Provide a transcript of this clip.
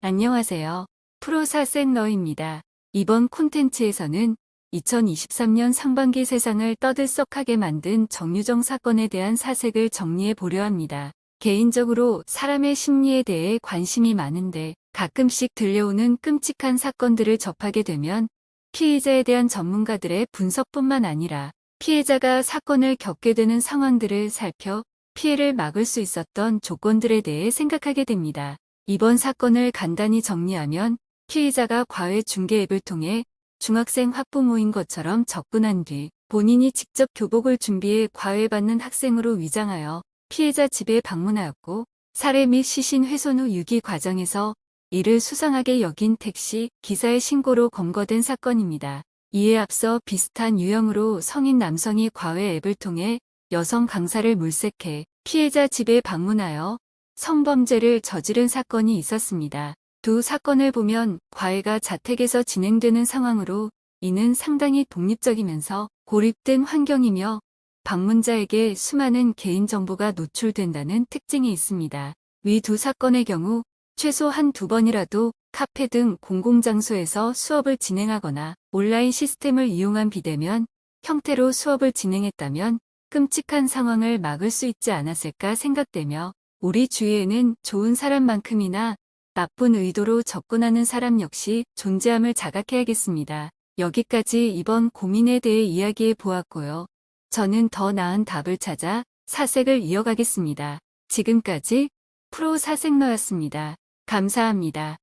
안녕하세요. 프로사생러입니다. 이번 콘텐츠에서는 2023년 상반기 세상을 떠들썩하게 만든 정유정 사건에 대한 사색을 정리해 보려 합니다. 개인적으로 사람의 심리에 대해 관심이 많은데 가끔씩 들려오는 끔찍한 사건들을 접하게 되면 피해자에 대한 전문가들의 분석뿐만 아니라 피해자가 사건을 겪게 되는 상황들을 살펴 피해를 막을 수 있었던 조건들에 대해 생각하게 됩니다. 이번 사건을 간단히 정리하면 피해자가 과외 중개 앱을 통해 중학생 학부모인 것처럼 접근한 뒤 본인이 직접 교복을 준비해 과외받는 학생으로 위장하여 피해자 집에 방문하였고 살해 및 시신 훼손 후 유기 과정에서 이를 수상하게 여긴 택시 기사의 신고로 검거된 사건입니다. 이에 앞서 비슷한 유형으로 성인 남성이 과외 앱을 통해 여성 강사를 물색해 피해자 집에 방문하여 성범죄를 저지른 사건이 있었습니다. 두 사건을 보면 과외가 자택에서 진행되는 상황으로 이는 상당히 독립적이면서 고립된 환경이며 방문자에게 수많은 개인정보가 노출된다는 특징이 있습니다. 위 두 사건의 경우 최소 한 두 번이라도 카페 등 공공장소에서 수업을 진행하거나 온라인 시스템을 이용한 비대면 형태로 수업을 진행했다면 끔찍한 상황을 막을 수 있지 않았을까 생각되며 우리 주위에는 좋은 사람만큼이나 나쁜 의도로 접근하는 사람 역시 존재함을 자각해야겠습니다. 여기까지 이번 고민에 대해 이야기해 보았고요. 저는 더 나은 답을 찾아 사색을 이어가겠습니다. 지금까지 프로 사색러였습니다. 감사합니다.